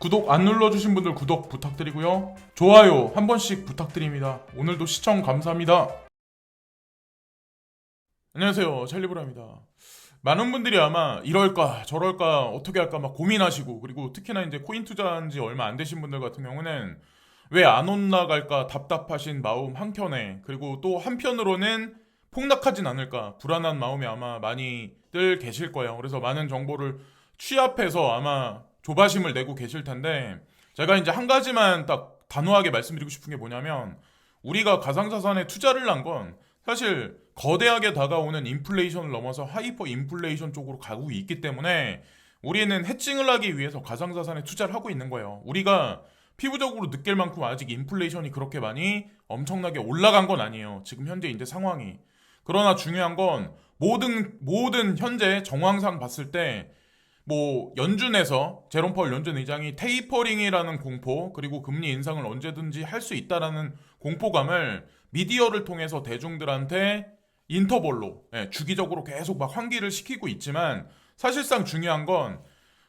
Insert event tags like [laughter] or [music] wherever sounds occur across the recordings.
구독 안 눌러주신 분들 구독 부탁드리고요. 좋아요 한 번씩 부탁드립니다. 오늘도 시청 감사합니다. 안녕하세요. 찰리브라입니다. 많은 분들이 아마 이럴까 저럴까 어떻게 할까 막 고민하시고 그리고 특히나 이제 코인 투자한 지 얼마 안 되신 분들 같은 경우는 왜 안 올라갈까 답답하신 마음 한켠에 그리고 또 한편으로는 폭락하진 않을까 불안한 마음이 아마 많이들 계실 거예요. 그래서 많은 정보를 취합해서 아마 조바심을 내고 계실 텐데 제가 이제 한 가지만 딱 단호하게 말씀드리고 싶은 게 뭐냐면 우리가 가상자산에 투자를 한 건 사실 거대하게 다가오는 인플레이션을 넘어서 하이퍼 인플레이션 쪽으로 가고 있기 때문에 우리는 해칭을 하기 위해서 가상자산에 투자를 하고 있는 거예요. 우리가 피부적으로 느낄 만큼 아직 인플레이션이 그렇게 많이 엄청나게 올라간 건 아니에요. 지금 현재 이제 상황이. 그러나 중요한 건 모든 모든 현재 정황상 봤을 때 뭐 연준에서 제롬 펄 연준 의장이 테이퍼링이라는 공포 그리고 금리 인상을 언제든지 할 수 있다라는 공포감을 미디어를 통해서 대중들한테 인터벌로 예, 주기적으로 계속 막 환기를 시키고 있지만 사실상 중요한 건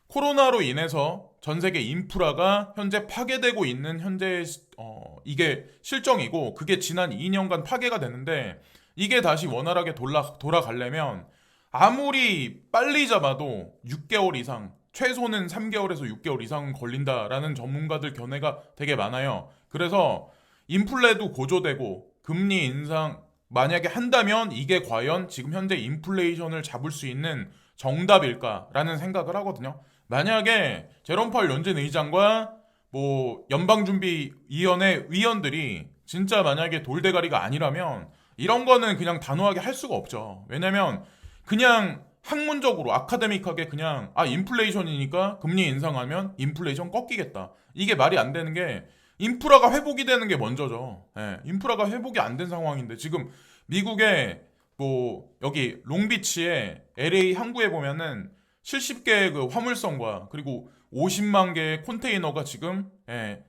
코로나로 인해서 전 세계 인프라가 현재 파괴되고 있는 현재 어, 이게 실정이고 그게 지난 2년간 파괴가 됐는데 이게 다시 원활하게 돌아, 돌아가려면 아무리 빨리 잡아도 6개월 이상, 최소는 3개월에서 6개월 이상 걸린다라는 전문가들 견해가 되게 많아요. 그래서 인플레도 고조되고 금리 인상 만약에 한다면 이게 과연 지금 현재 인플레이션을 잡을 수 있는 정답일까라는 생각을 하거든요. 만약에 제롬 파월 연준 의장과 뭐 연방준비위원회 위원들이 진짜 만약에 돌대가리가 아니라면 이런 거는 그냥 단호하게 할 수가 없죠. 왜냐면 그냥 학문적으로 아카데믹하게 그냥 아 인플레이션이니까 금리 인상하면 인플레이션 꺾이겠다. 이게 말이 안 되는 게 인프라가 회복이 되는 게 먼저죠. 예, 인프라가 회복이 안 된 상황인데 지금 미국의 뭐 여기 롱비치에 LA 항구에 보면은 70개의 그 화물선과 그리고 50만 개의 컨테이너가 지금 예,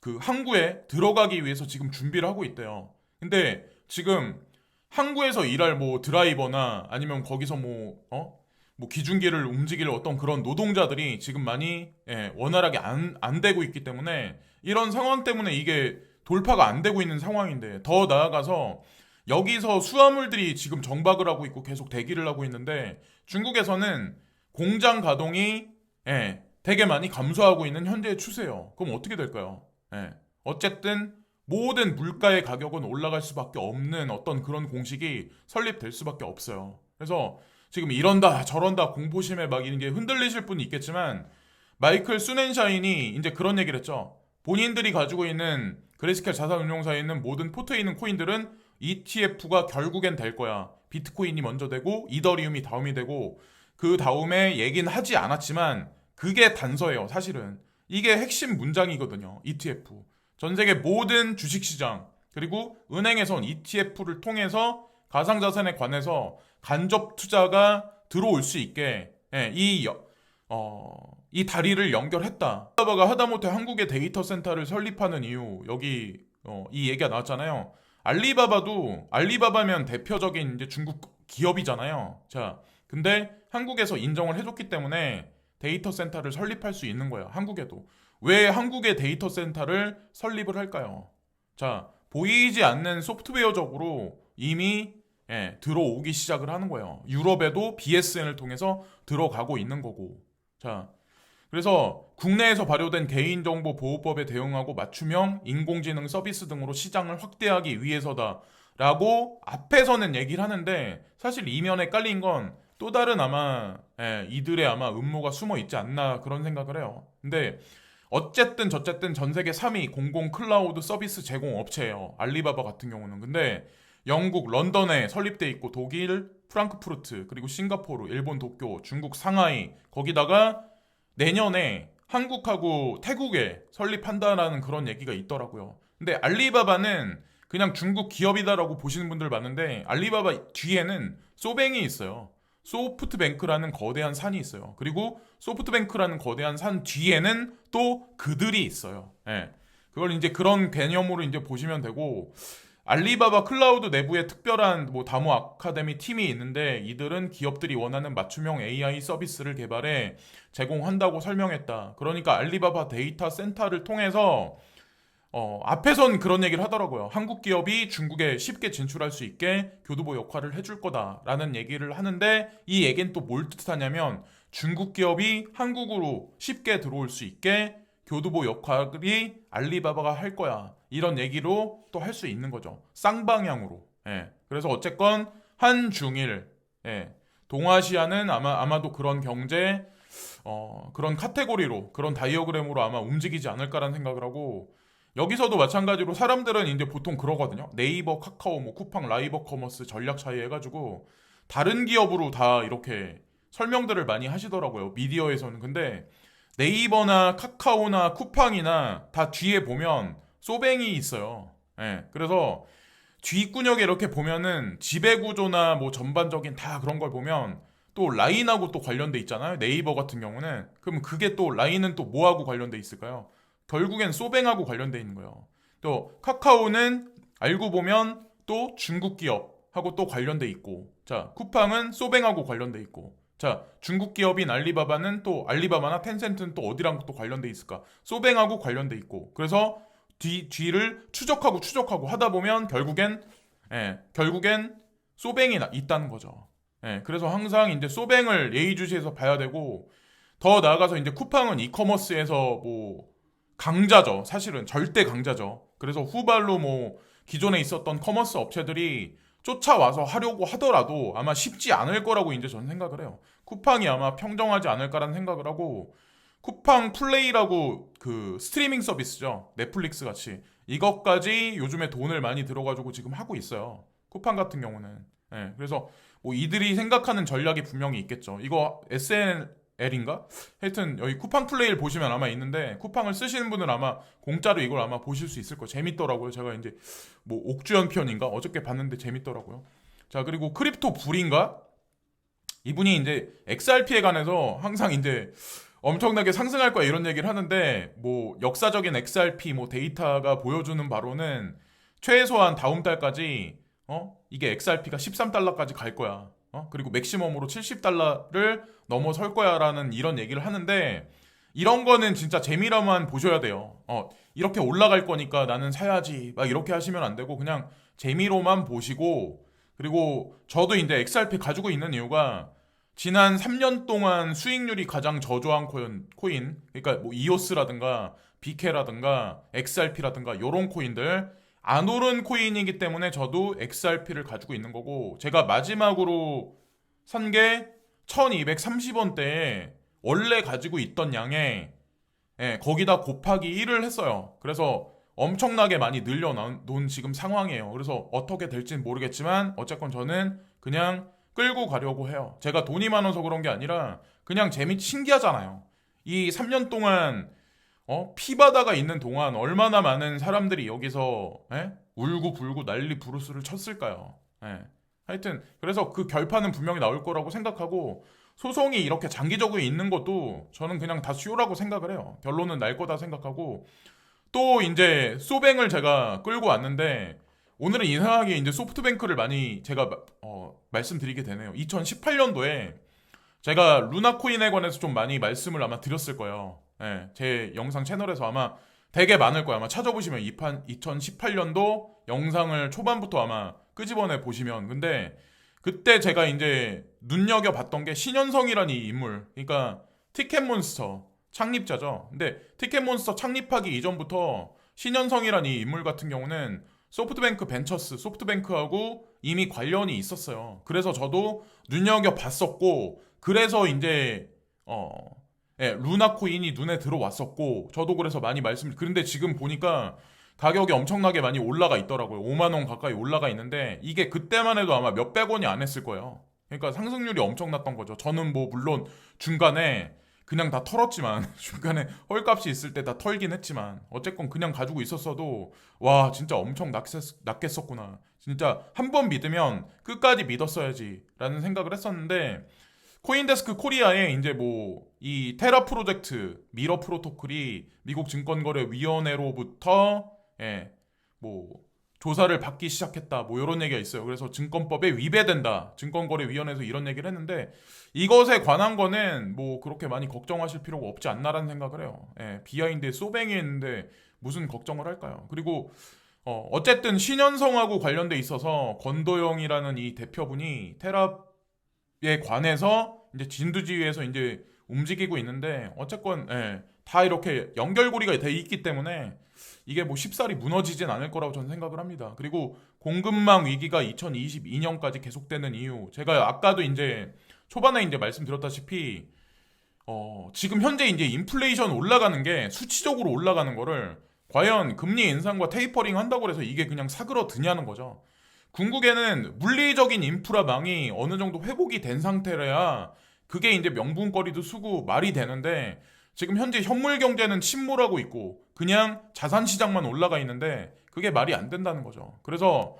그 항구에 들어가기 위해서 지금 준비를 하고 있대요. 근데 지금 항구에서 일할 뭐 드라이버나 아니면 거기서 뭐 어? 뭐 기중기를 움직일 어떤 그런 노동자들이 지금 많이 예, 원활하게 안, 안 되고 있기 때문에 이런 상황 때문에 이게 돌파가 안 되고 있는 상황인데 더 나아가서 여기서 수화물들이 지금 정박을 하고 있고 계속 대기를 하고 있는데 중국에서는 공장 가동이 예, 되게 많이 감소하고 있는 현재의 추세예요. 그럼 어떻게 될까요? 예, 어쨌든 모든 물가의 가격은 올라갈 수밖에 없는 어떤 그런 공식이 설립될 수밖에 없어요. 그래서 지금 이런다 저런다 공포심에 막 이런 게 흔들리실 분이 있겠지만 마이클 수넨샤인이 이제 그런 얘기를 했죠. 본인들이 가지고 있는 그레스켈 자산운용사에 있는 모든 포트에 있는 코인들은 ETF가 결국엔 될 거야. 비트코인이 먼저 되고 이더리움이 다음이 되고 그 다음에 얘기는 하지 않았지만 그게 단서예요. 사실은 이게 핵심 문장이거든요. ETF. 전 세계 모든 주식시장 그리고 은행에선 ETF를 통해서 가상자산에 관해서 간접 투자가 들어올 수 있게 예, 이, 여- 어, 이 다리를 연결했다. 알리바바가 하다못해 한국의 데이터 센터를 설립하는 이유 여기 어, 이 얘기가 나왔잖아요. 알리바바도 알리바바면 대표적인 이제 중국 기업이잖아요. 자, 근데 한국에서 인정을 해줬기 때문에 데이터 센터를 설립할 수 있는 거예요. 한국에도. 왜 한국의 데이터 센터를 설립을 할까요? 자, 보이지 않는 소프트웨어적으로 이미 예, 들어오기 시작을 하는 거예요. 유럽에도 BSN을 통해서 들어가고 있는 거고. 자, 그래서 국내에서 발효된 개인정보 보호법에 대응하고 맞춤형 인공지능 서비스 등으로 시장을 확대하기 위해서다라고 앞에서는 얘기를 하는데 사실 이면에 깔린 건 또 다른 아마 예, 이들의 아마 음모가 숨어 있지 않나 그런 생각을 해요. 근데 어쨌든 저쨌든 전 세계 3위 공공 클라우드 서비스 제공 업체예요. 알리바바 같은 경우는. 근데 영국 런던에 설립돼 있고 독일 프랑크푸르트 그리고 싱가포르, 일본 도쿄, 중국 상하이 거기다가 내년에 한국하고 태국에 설립한다라는 그런 얘기가 있더라고요. 근데 알리바바는 그냥 중국 기업이다라고 보시는 분들 많은데 알리바바 뒤에는 소뱅이 있어요. 소프트뱅크라는 거대한 산이 있어요. 그리고 소프트뱅크라는 거대한 산 뒤에는 또 그들이 있어요. 예. 그걸 이제 그런 개념으로 이제 보시면 되고 알리바바 클라우드 내부에 특별한 뭐 다모 아카데미 팀이 있는데 이들은 기업들이 원하는 맞춤형 AI 서비스를 개발해 제공한다고 설명했다. 그러니까 알리바바 데이터 센터를 통해서 어, 앞에선 그런 얘기를 하더라고요. 한국 기업이 중국에 쉽게 진출할 수 있게 교두보 역할을 해줄 거다라는 얘기를 하는데 이 얘기는 또 뭘 뜻하냐면 중국 기업이 한국으로 쉽게 들어올 수 있게 교두보 역할이 알리바바가 할 거야. 이런 얘기로 또 할 수 있는 거죠. 쌍방향으로. 예. 그래서 어쨌건 한중일, 예. 동아시아는 아마 아마도 그런 경제 어, 그런 카테고리로 그런 다이어그램으로 아마 움직이지 않을까라는 생각을 하고 여기서도 마찬가지로 사람들은 이제 보통 그러거든요. 네이버, 카카오, 뭐 쿠팡, 라이버 커머스 전략 차이 해가지고 다른 기업으로 다 이렇게 설명들을 많이 하시더라고요. 미디어에서는. 근데 네이버나 카카오나 쿠팡이나 다 뒤에 보면 소뱅이 있어요. 예. 그래서 뒷구녕에 이렇게 보면은 지배 구조나 뭐 전반적인 다 그런 걸 보면 또 라인하고 또 관련돼 있잖아요. 네이버 같은 경우는. 그럼 그게 또 라인은 또 뭐하고 관련돼 있을까요? 결국엔 소뱅하고 관련돼 있는 거예요. 또 카카오는 알고 보면 또 중국 기업하고 또 관련돼 있고, 자 쿠팡은 소뱅하고 관련돼 있고, 자 중국 기업인 알리바바는 또 알리바바나 텐센트는 또 어디랑 또 관련돼 있을까? 소뱅하고 관련돼 있고, 그래서 뒤 뒤를 추적하고 추적하고 하다 보면 결국엔 예, 결국엔 소뱅이 나- 있다는 거죠. 예, 그래서 항상 이제 소뱅을 예의주시해서 봐야 되고 더 나아가서 이제 쿠팡은 이커머스에서 뭐 강자죠. 사실은 절대 강자죠. 그래서 후발로 뭐 기존에 있었던 커머스 업체들이 쫓아와서 하려고 하더라도 아마 쉽지 않을 거라고 이제 저는 생각을 해요. 쿠팡이 아마 평정하지 않을까라는 생각을 하고 쿠팡 플레이라고 그 스트리밍 서비스죠. 넷플릭스 같이 이것까지 요즘에 돈을 많이 들어가지고 지금 하고 있어요. 쿠팡 같은 경우는. 예, 그래서 뭐 이들이 생각하는 전략이 분명히 있겠죠. 이거 SNL인가? 하여튼 여기 쿠팡 플레이를 보시면 아마 있는데 쿠팡을 쓰시는 분은 아마 공짜로 이걸 아마 보실 수 있을 거예요. 재밌더라고요. 제가 이제 뭐 옥주현 편인가 어저께 봤는데 재밌더라고요. 자 그리고 크립토 불인가? 이분이 이제 XRP에 관해서 항상 이제 엄청나게 상승할 거야 이런 얘기를 하는데 뭐 역사적인 XRP 뭐 데이터가 보여주는 바로는 최소한 다음 달까지 어 이게 XRP가 13달러까지 갈 거야. 어 그리고 맥시멈으로 70달러를 넘어설 거야라는 이런 얘기를 하는데 이런 거는 진짜 재미로만 보셔야 돼요. 어 이렇게 올라갈 거니까 나는 사야지 막 이렇게 하시면 안 되고 그냥 재미로만 보시고 그리고 저도 이제 XRP 가지고 있는 이유가 지난 3년 동안 수익률이 가장 저조한 코인, 코인 그러니까 뭐 이오스라든가 BK라든가 XRP라든가 요런 코인들 안 오른 코인이기 때문에 저도 XRP를 가지고 있는 거고 제가 마지막으로 산 게 1230원대에 원래 가지고 있던 양에 예, 거기다 곱하기 1을 했어요. 그래서 엄청나게 많이 늘려놓은 지금 상황이에요. 그래서 어떻게 될지는 모르겠지만 어쨌건 저는 그냥 끌고 가려고 해요. 제가 돈이 많아서 그런 게 아니라 그냥 재미 신기하잖아요. 이 3년 동안 어? 피바다가 있는 동안 얼마나 많은 사람들이 여기서 예? 울고 불고 난리 부르스를 쳤을까요? 예. 하여튼 그래서 그 결판은 분명히 나올 거라고 생각하고 소송이 이렇게 장기적으로 있는 것도 저는 그냥 다 쇼라고 생각을 해요. 결론은 날 거다 생각하고 또 이제 소뱅을 제가 끌고 왔는데 오늘은 이상하게 이제 소프트뱅크를 많이 제가 어, 말씀드리게 되네요. 2018년도에 제가 루나코인에 관해서 좀 많이 말씀을 아마 드렸을 거예요. 예, 제 영상 채널에서 아마 되게 많을 거예요. 아마 찾아보시면 2018년도 영상을 초반부터 아마 끄집어내 보시면 근데 그때 제가 이제 눈여겨 봤던 게 신현성이라는 이 인물. 그러니까 티켓몬스터 창립자죠. 근데 티켓몬스터 창립하기 이전부터 신현성이라는 이 인물 같은 경우는 소프트뱅크 벤처스, 소프트뱅크하고 이미 관련이 있었어요. 그래서 저도 눈여겨 봤었고, 그래서 이제 어, 예, 루나 코인이 눈에 들어왔었고, 저도 그래서 많이 말씀. 그런데 지금 보니까 가격이 엄청나게 많이 올라가 있더라고요. 5만 원 가까이 올라가 있는데 이게 그때만 해도 아마 몇백 원이 안 했을 거예요. 그러니까 상승률이 엄청났던 거죠. 저는 뭐 물론 중간에 그냥 다 털었지만 [laughs] 중간에 헐값이 있을 때 다 털긴 했지만 어쨌건 그냥 가지고 있었어도 와 진짜 엄청 낙했, 낙했었구나 진짜 한 번 믿으면 끝까지 믿었어야지라는 생각을 했었는데 코인데스크 코리아에 이제 뭐 이 테라 프로젝트 미러 프로토콜이 미국 증권거래위원회로부터 예, 뭐 조사를 받기 시작했다. 뭐 이런 얘기가 있어요. 그래서 증권법에 위배된다. 증권거래위원회에서 이런 얘기를 했는데 이것에 관한 거는 뭐 그렇게 많이 걱정하실 필요가 없지 않나라는 생각을 해요. 예, 비하인드에 소뱅이 있는데 무슨 걱정을 할까요? 그리고 어, 어쨌든 신현성하고 관련돼 있어서 권도영이라는 이 대표분이 테라에 관해서 이제 진두지휘에서 이제 움직이고 있는데 어쨌건 예, 다 이렇게 연결고리가 돼 있기 때문에 이게 뭐 쉽사리 무너지진 않을 거라고 저는 생각을 합니다. 그리고 공급망 위기가 2022년까지 계속되는 이유 제가 아까도 이제 초반에 이제 말씀드렸다시피 어, 지금 현재 이제 인플레이션 올라가는 게 수치적으로 올라가는 거를 과연 금리 인상과 테이퍼링 한다고 해서 이게 그냥 사그러드냐는 거죠. 궁극에는 물리적인 인프라망이 어느 정도 회복이 된 상태라야 그게 이제 명분거리도 쓰고 말이 되는데 지금 현재 현물 경제는 침몰하고 있고 그냥 자산 시장만 올라가 있는데 그게 말이 안 된다는 거죠. 그래서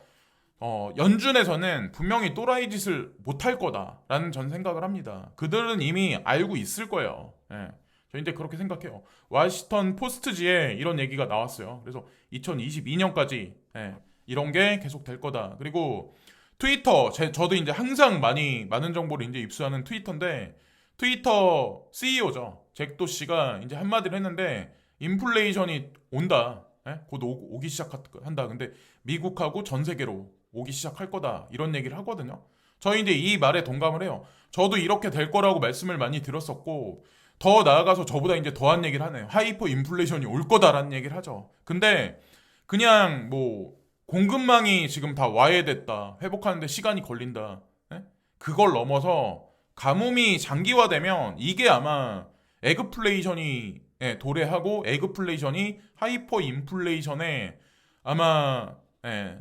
어, 연준에서는 분명히 또라이 짓을 못할 거다라는 전 생각을 합니다. 그들은 이미 알고 있을 거예요. 예. 저 이제 그렇게 생각해요. 와시턴 포스트지에 이런 얘기가 나왔어요. 그래서 2022년까지 예, 이런 게 계속 될 거다. 그리고 트위터 제, 저도 이제 항상 많이 많은 정보를 이제 입수하는 트위터인데 트위터 CEO죠. 잭도 씨가 이제 한마디를 했는데 인플레이션이 온다. 예? 곧 오, 기 시작한다. 근데 미국하고 전 세계로 오기 시작할 거다. 이런 얘기를 하거든요. 저희 이제 이 말에 동감을 해요. 저도 이렇게 될 거라고 말씀을 많이 들었었고 더 나아가서 저보다 이제 더한 얘기를 하네요. 하이퍼 인플레이션이 올 거다라는 얘기를 하죠. 근데 그냥 뭐 공급망이 지금 다 와해됐다. 회복하는데 시간이 걸린다. 예? 그걸 넘어서 가뭄이 장기화되면 이게 아마 에그플레이션이 예, 도래하고 에그플레이션이 하이퍼 인플레이션에 아마 예,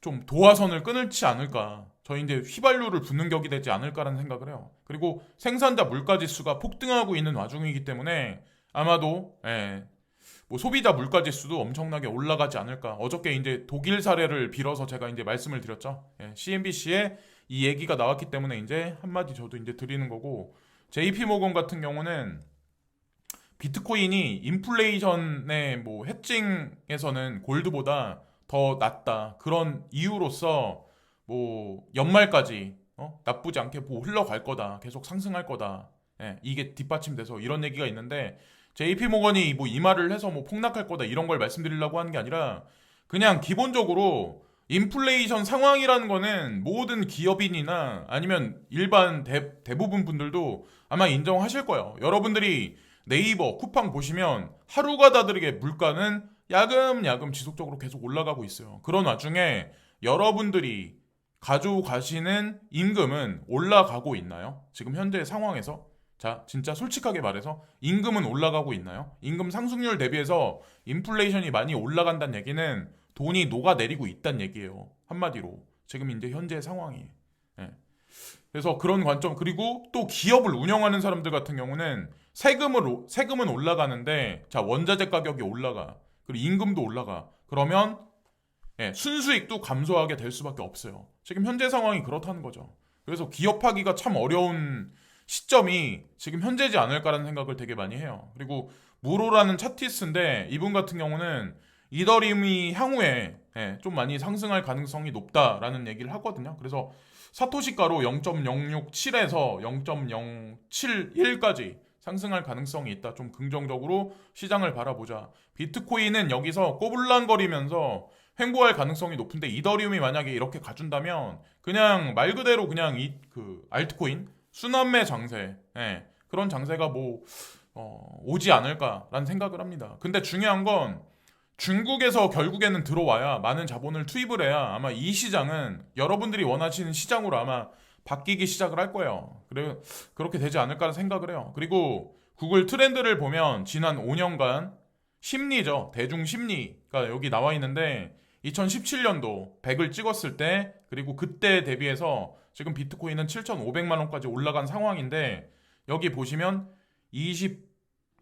좀 도화선을 끊을지 않을까. 저희 이제 휘발유를 붓는 격이 되지 않을까라는 생각을 해요. 그리고 생산자 물가 지수가 폭등하고 있는 와중이기 때문에 아마도 예, 뭐 소비자 물가 지수도 엄청나게 올라가지 않을까. 어저께 이제 독일 사례를 빌어서 제가 이제 말씀을 드렸죠. 예, CNBC에 이 얘기가 나왔기 때문에 이제 한마디 저도 이제 드리는 거고 JP 모건 같은 경우는 비트코인이 인플레이션의 뭐 해칭에서는 골드보다 더 낫다 그런 이유로서 뭐 연말까지 어? 나쁘지 않게 뭐 흘러갈 거다 계속 상승할 거다 예, 이게 뒷받침돼서 이런 얘기가 있는데 JP 모건이 뭐 이 말을 해서 뭐 폭락할 거다 이런 걸 말씀드리려고 하는 게 아니라 그냥 기본적으로 인플레이션 상황이라는 거는 모든 기업인이나 아니면 일반 대, 대부분 분들도 아마 인정하실 거예요. 여러분들이 네이버 쿠팡 보시면 하루가 다르게 물가는 야금야금 지속적으로 계속 올라가고 있어요. 그런 와중에 여러분들이 가져가시는 임금은 올라가고 있나요? 지금 현재 상황에서 자, 진짜 솔직하게 말해서 임금은 올라가고 있나요? 임금 상승률 대비해서 인플레이션이 많이 올라간다는 얘기는 돈이 녹아내리고 있다는 얘기예요. 한마디로. 지금 이제 현재 상황이. 예. 그래서 그런 관점 그리고 또 기업을 운영하는 사람들 같은 경우는 세금을 세금은 올라가는데 자 원자재 가격이 올라가 그리고 임금도 올라가 그러면 예, 순수익도 감소하게 될 수밖에 없어요. 지금 현재 상황이 그렇다는 거죠. 그래서 기업하기가 참 어려운 시점이 지금 현재지 않을까라는 생각을 되게 많이 해요. 그리고 무로라는 차티스인데 이분 같은 경우는 이더리움이 향후에 예, 좀 많이 상승할 가능성이 높다라는 얘기를 하거든요. 그래서 사토시가로 0.067에서 0.071까지 상승할 가능성이 있다. 좀 긍정적으로 시장을 바라보자. 비트코인은 여기서 꼬불랑거리면서 횡보할 가능성이 높은데 이더리움이 만약에 이렇게 가준다면 그냥 말 그대로 그냥 이 그 알트코인 순환매 장세 예, 그런 장세가 뭐 어, 오지 않을까라는 생각을 합니다. 근데 중요한 건 중국에서 결국에는 들어와야 많은 자본을 투입을 해야 아마 이 시장은 여러분들이 원하시는 시장으로 아마 바뀌기 시작을 할 거예요. 그래 그렇게 되지 않을까 생각을 해요. 그리고 구글 트렌드를 보면 지난 5년간 심리죠. 대중 심리가 여기 나와 있는데 2017년도 100을 찍었을 때 그리고 그때 대비해서 지금 비트코인은 7,500만 원까지 올라간 상황인데 여기 보시면 20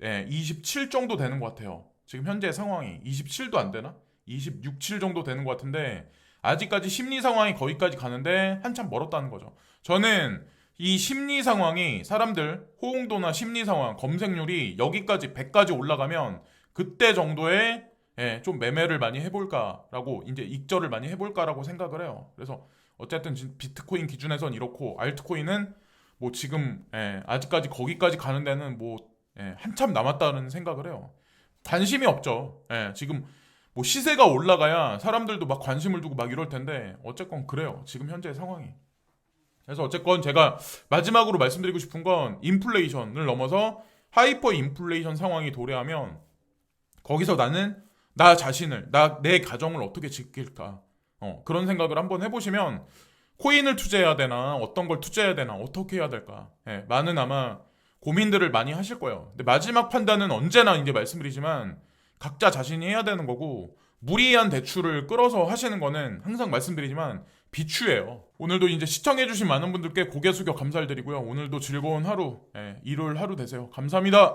예, 27 정도 되는 것 같아요. 지금 현재 상황이 27도 안 되나? 26, 7 정도 되는 것 같은데 아직까지 심리 상황이 거기까지 가는데 한참 멀었다는 거죠. 저는 이 심리 상황이 사람들 호응도나 심리 상황 검색률이 여기까지 100까지 올라가면 그때 정도의 예, 좀 매매를 많이 해볼까라고 이제 익절을 많이 해볼까라고 생각을 해요. 그래서 어쨌든 진- 비트코인 기준에선 이렇고 알트코인은 뭐 지금 예, 아직까지 거기까지 가는 데는 뭐 예, 한참 남았다는 생각을 해요. 관심이 없죠. 예, 지금 뭐 시세가 올라가야 사람들도 막 관심을 두고 막 이럴 텐데 어쨌건 그래요. 지금 현재 상황이. 그래서 어쨌건 제가 마지막으로 말씀드리고 싶은 건 인플레이션을 넘어서 하이퍼 인플레이션 상황이 도래하면 거기서 나는 나 자신을 나 내 가정을 어떻게 지킬까 어, 그런 생각을 한번 해보시면 코인을 투자해야 되나 어떤 걸 투자해야 되나 어떻게 해야 될까 예, 많은 아마 고민들을 많이 하실 거예요. 근데 마지막 판단은 언제나 이제 말씀드리지만 각자 자신이 해야 되는 거고 무리한 대출을 끌어서 하시는 거는 항상 말씀드리지만 비추예요. 오늘도 이제 시청해주신 많은 분들께 고개 숙여 감사를 드리고요. 오늘도 즐거운 하루, 예, 일요일 하루 되세요. 감사합니다.